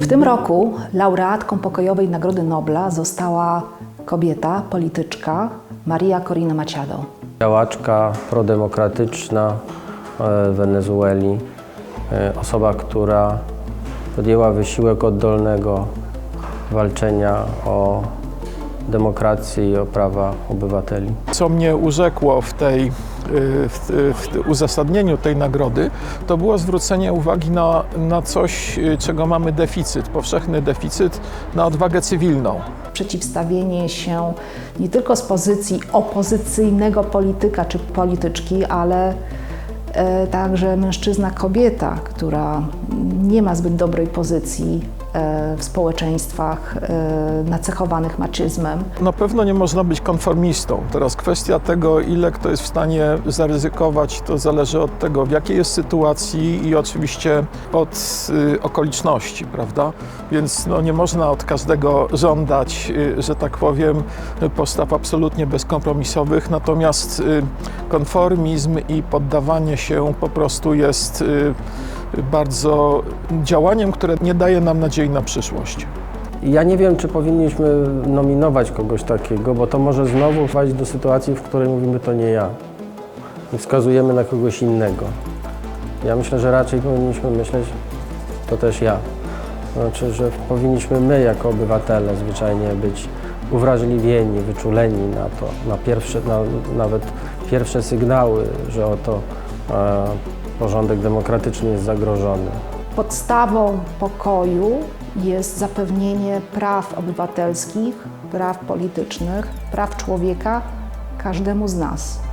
W tym roku laureatką pokojowej Nagrody Nobla została kobieta, polityczka Maria Corina Machado. Działaczka prodemokratyczna e, Wenezueli, e, osoba, która podjęła wysiłek oddolnego walczenia o demokrację i o prawa obywateli. Co mnie urzekło w tej y, w, w uzasadnieniu tej nagrody, to było zwrócenie uwagi na, na coś, y, czego mamy deficyt, powszechny deficyt, na odwagę cywilną. Przeciwstawienie się nie tylko z pozycji opozycyjnego polityka czy polityczki, ale e, także mężczyzna-kobieta, która nie ma zbyt dobrej pozycji w społeczeństwach e, nacechowanych maczyzmem. Na pewno nie można być konformistą. Teraz kwestia tego, ile kto jest w stanie zaryzykować, to zależy od tego, w jakiej jest sytuacji i oczywiście od y, okoliczności, prawda? Więc no, nie można od każdego żądać, y, że tak powiem, postaw absolutnie bezkompromisowych, natomiast y, konformizm i poddawanie się po prostu jest bardzo działaniem, które nie daje nam nadziei na przyszłość. Ja nie wiem, czy powinniśmy nominować kogoś takiego, bo to może znowu prowadzić do sytuacji, w której mówimy to nie ja i wskazujemy na kogoś innego. Ja myślę, że raczej powinniśmy myśleć, to też ja. Znaczy, że powinniśmy my jako obywatele zwyczajnie być uwrażliwieni, wyczuleni na to, na pierwsze, na, nawet pierwsze sygnały, że oto e, porządek demokratyczny jest zagrożony. Podstawą pokoju jest zapewnienie praw obywatelskich, praw politycznych, praw człowieka każdemu z nas.